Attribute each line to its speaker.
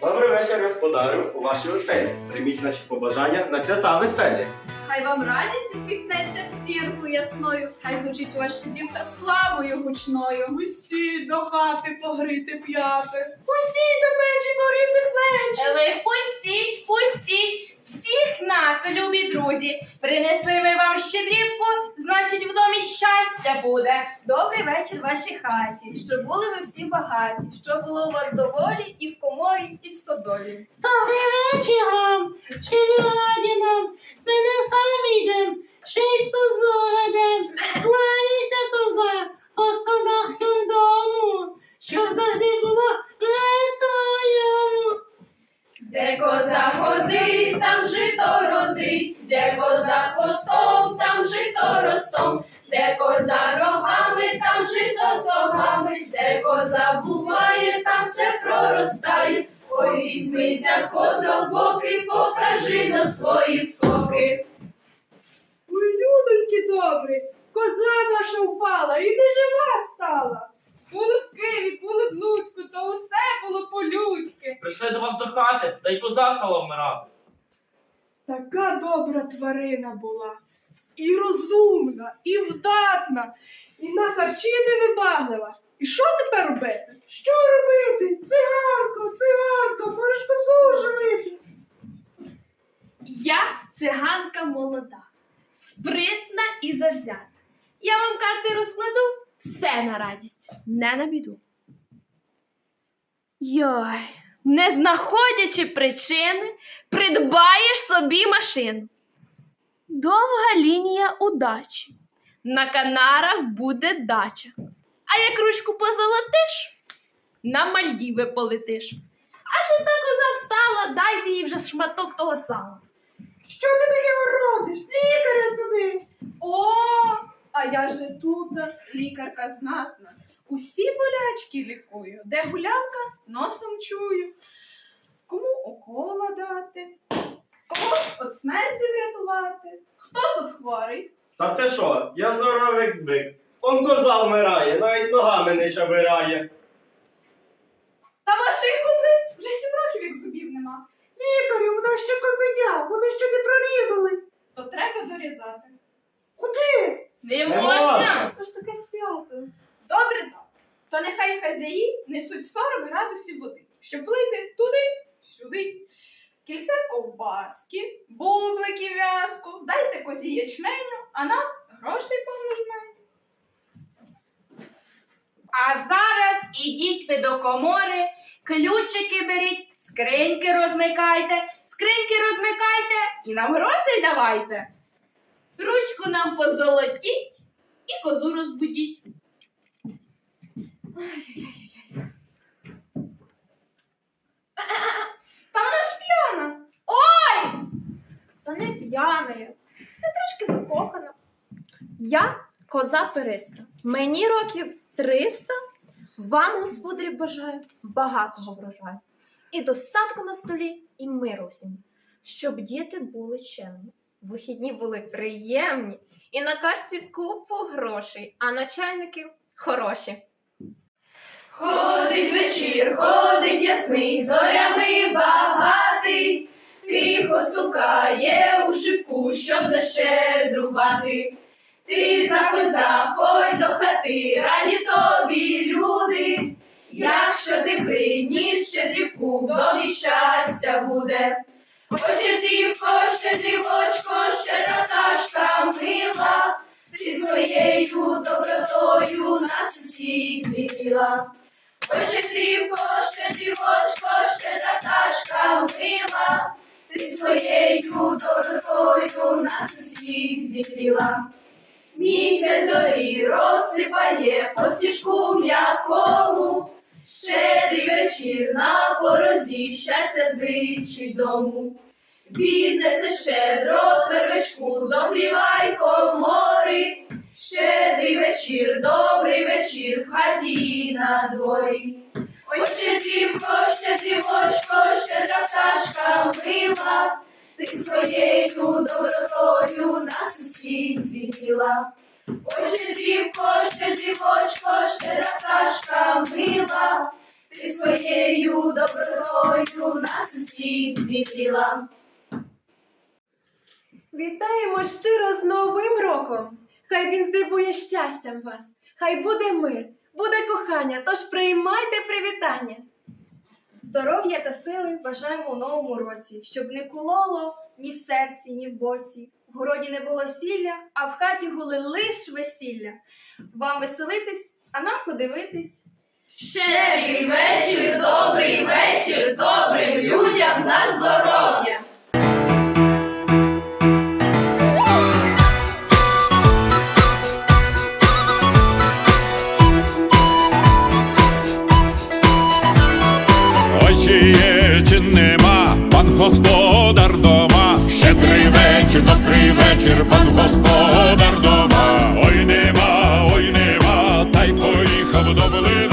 Speaker 1: Добрий вечір, господарю, у вашій оселі. Прийміть наші побажання на свята веселі.
Speaker 2: Хай вам радість усміхнеться зіркою ясною, хай звучить ваші дівка славою гучною.
Speaker 3: Усі до хати погріти п'яти. Пустіть до печі погріти плечі.
Speaker 4: Але пустіть, впустіть всіх нас, любі друзі. Принесли ми вам щедрівку, значить в домі щастя буде.
Speaker 2: Добрий вечір вашій хаті, що були ви всі багаті, що було у вас доволі і в коморі, і в стодолі.
Speaker 3: Добрий вечір вам, чи раді нам, ми не самі йдем, ще й козу ведем. Кланяйся, коза, господарському дому, щоб завжди було
Speaker 4: коза там жито родить, де коза хвостом, там жито ростом, де коза рогами, там жито стогами, де коза буває, там все проростає. Ой, візьмися, коза в боки, покажи на свої скоки.
Speaker 3: Ой, людоньки добрі, коза наша впала і не жива стала.
Speaker 2: Києві, були в Луцьку, то усе було по-людськи.
Speaker 5: Прийшли до вас до хати, та й коза стала вмирати.
Speaker 3: Така добра тварина була, і розумна, і вдатна, і на харчі невибаглива. І що тепер робити? Що робити? Циганко, циганко, можеш козу оживити.
Speaker 2: Я циганка молода, спритна і завзята. Я вам карти розкладу все на радість, не на біду. Йой, не знаходячи причини, придбаєш собі машину. Довга лінія удачі. На Канарах буде дача. А як ручку позолотиш, на Мальдіви полетиш. А ще та коза встала, дайте їй вже шматок того сала.
Speaker 3: Що ти таке городиш? Лікаря сюди.
Speaker 6: О, а я же тут лікарка знатна. Усі болячки лікую. Де гулянка, носом чую. Кому укола дати, кого від смерті врятувати. Хто тут хворий?
Speaker 1: Та ти що, я здоровий бик. Он коза вмирає, навіть ногами не чабирає.
Speaker 6: Та вашої кози вже сім років як зубів нема.
Speaker 3: Лікарю, вона ще козеня, вони ще не прорізались.
Speaker 6: То треба дорізати.
Speaker 3: Куди?
Speaker 5: Не
Speaker 1: Не
Speaker 5: можна!
Speaker 1: можна.
Speaker 6: То ж таке свято. Добре так. То нехай хазяї несуть 40 градусів води, щоб влити туди, сюди. Кільце ковбаски, бублики в'язку, дайте козі ячменю, а нам грошей повно жменю.
Speaker 4: А зараз ідіть ви до комори, ключики беріть, скриньки розмикайте, скриньки розмикайте і нам грошей давайте.
Speaker 2: Ручку нам позолотіть і козу розбудіть.
Speaker 6: Та вона ж п'яна. Ой! Та не п'яна я. Я трошки закохана.
Speaker 7: Я коза Периста. Мені років 300. Вам, господарі, бажаю багатого врожаю. І достатку на столі, і миру всім. Щоб діти були чемні, вихідні були приємні, і на карті купу грошей, а начальники хороші.
Speaker 4: Ходить вечір, ходить ясний, зорями багатий, тихо стукає у шибку, щоб защедрувати. Ти заходь, заходь до хати, раді тобі люди. Якщо ти приніс щедрівку, в домі щастя буде. Ощадівко, щедрівочко, щедра пташка мила, ти своєю добротою нас усіх зігріла. Ой, щедрівко, щедрівочко, щедра пташка мила, ти своєю добротою нас усіх зігріла. Місяць зорі розсипає по сніжку м'якому, щедрий вечір на порозі, щастя зичить дому. Піднесе щедро твервичку, догрівай комори, щедрий вечір, добрий вечір в хаті і на дворі. Ой, щедрівко, щедрівочко, щедра пташка мила, ти своєю добротою нас усіх зігріла. Ой, щедрівко, щедрівочко, щедра пташка мила, ти своєю добротою нас усіх зігріла.
Speaker 2: Вітаємо щиро з Новим роком! Хай він здивує щастям вас, хай буде мир, буде кохання, тож приймайте привітання. Здоров'я та сили бажаємо у новому році, щоб не кулоло ні в серці, ні в боці. В городі не було сілля, а в хаті гули лиш весілля. Вам веселитись, а нам подивитись.
Speaker 4: Щедрий вечір, добрий вечір, добрим людям на здоров'я.
Speaker 8: Ой, чи є, чи нема, пан чи на три вечір пан господар дома, ой нема, ой нема, та й поїхав до долини.